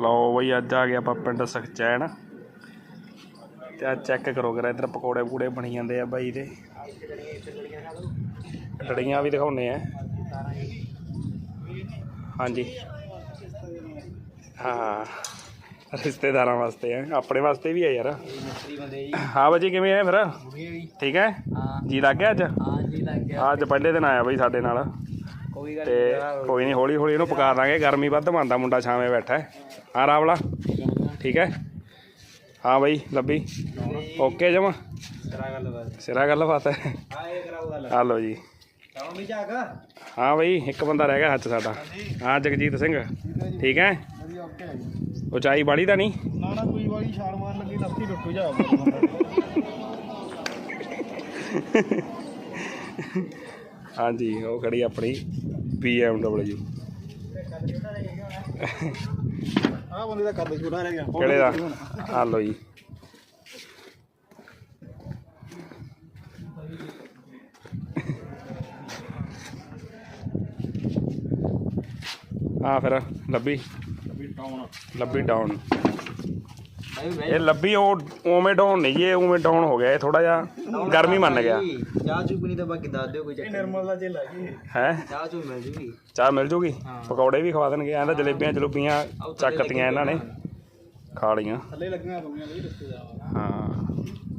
ਲਓ ਬਈ ਅੱਜ ਆ ਗਏ ਆਪਾਂ ਪਿੰਡ ਸਖਚੈਨ। ਤੇ ਆ ਚੈੱਕ ਕਰੋ ਕਰਾ ਇੱਧਰ ਪਕੌੜੇ ਪਕੂੜੇ ਬਣੀ ਜਾਂਦੇ ਆ ਬਾਈ ਦੇ। ਲੜੀਆਂ ਵੀ ਦਿਖਾਉਨੇ ਆ। ਹਾਂਜੀ। ਹਾਂ ਰਿਸ਼ਤੇਦਾਰਾਂ ਵਾਸਤੇ ਆ। ਆਪਣੇ ਵਾਸਤੇ ਵੀ ਆ ਯਾਰ। ਹਾਂ ਬਾਜੀ ਕਿਵੇਂ ਆ ਫਿਰ? ਠੀਕ ਹੈ? ਹਾਂ। ਜੀ ਲੱਗ ਗਿਆ ਅੱਜ? ਹਾਂ ਜੀ ਲੱਗ ਗਿਆ। ਅੱਜ ਪਹਿਲੇ ਦਿਨ ਆਇਆ ਬਈ ਸਾਡੇ ਨਾਲ। ਕੋਈ ਗੱਲ ਤੇ ਕੋਈ ਨਹੀਂ ਹੌਲੀ ਹੌਲੀ ਇਹਨੂੰ ਪਕਾ ਦਾਂਗੇ। ਗਰਮੀ ਵੱਧ ਮੰਨਦਾ ਮੁੰਡਾ ਛਾਵੇਂ ਬੈਠਾ ਹੈ। ਹਾਂ ਰਾਵਲਾ? ਠੀਕ ਹੈ? ਹਾਂ ਬਈ ਲੱਭੀ। ਓਕੇ ਜਮਾ? ਕਰਾ ਗੱਲ ਸਿਰਾ ਗੱਲਬਾਤ ਹੈ। ਹਾਂ ਇਹ ਕਰਾਓ ਗੱਲ ਆ। ਲਓ ਜੀ। ਹਾਂ ਬਈ ਇੱਕ ਬੰਦਾ ਰਹਿ ਗਿਆ ਹੱਥ ਸਾਡਾ। ਹਾਂ ਜਗਜੀਤ ਸਿੰਘ। ਠੀਕ ਹੈ? ਉਚਾਈ ਬਾੜੀ ਤਾਂ ਨਹੀਂ? ਨਾ ਨਾ ਕੋਈ ਵਾਲੀ ਛਾਲ ਮਾਰਨ ਲੱਗੀ ਲੱਤੀ ਟੁੱਟੂ ਜਾ ਹਾਂਜੀ ਉਹ ਖੜੀ ਆਪਣੀ BMW ਆ ਬੰਦੇ ਦਾ ਕੱਦ ਛੋਟਾ ਰਹਿ ਗਿਆ। ਕਿਹੜੇ ਦਾ? ਆ ਲਓ ਜੀ। ਆ ਫਿਰ ਲੱਭੀ? ਲੱਭੀ ਡਾਊਨ ਇਹ ਲੱਭੀ ਉਹ ਉਵੇਂ ਡਾਊਨ ਨਹੀਂ ਇਹ ਉਵੇਂ ਡਾਊਨ ਹੋ ਗਿਆ ਇਹ ਥੋੜਾ ਜਿਹਾ ਗਰਮੀ ਮੰਨ ਗਿਆ। ਚਾਹ ਚੂ ਪੀਣੀ ਤਾਂ ਬਾਕੀ ਦੱਸ ਦਿਓ ਕੋਈ ਚੱਕਰ ਨਿਰਮਲ ਦਾ ਜੇਲਾ ਜੀ ਹੈ? ਚਾਹ ਚੂ ਮਿਲ ਜੂਗੀ। ਚਾਹ ਮਿਲ ਜੂਗੀ? ਹਾਂ। ਪਕੌੜੇ ਵੀ ਖਵਾ ਦੇਣਗੇ ਐਂ ਤਾਂ ਜਲੇਬੀਆਂ ਜਲੂਬੀਆਂ ਚੱਕਤੀਆਂ ਇਹਨਾਂ ਨੇ। ਖਾ ਲੀਆਂ ਥੱਲੇ ਲੱਗੀਆਂ ਹੋਈਆਂ ਬਈ ਰਿਸ਼ਤੇਦਾਰ।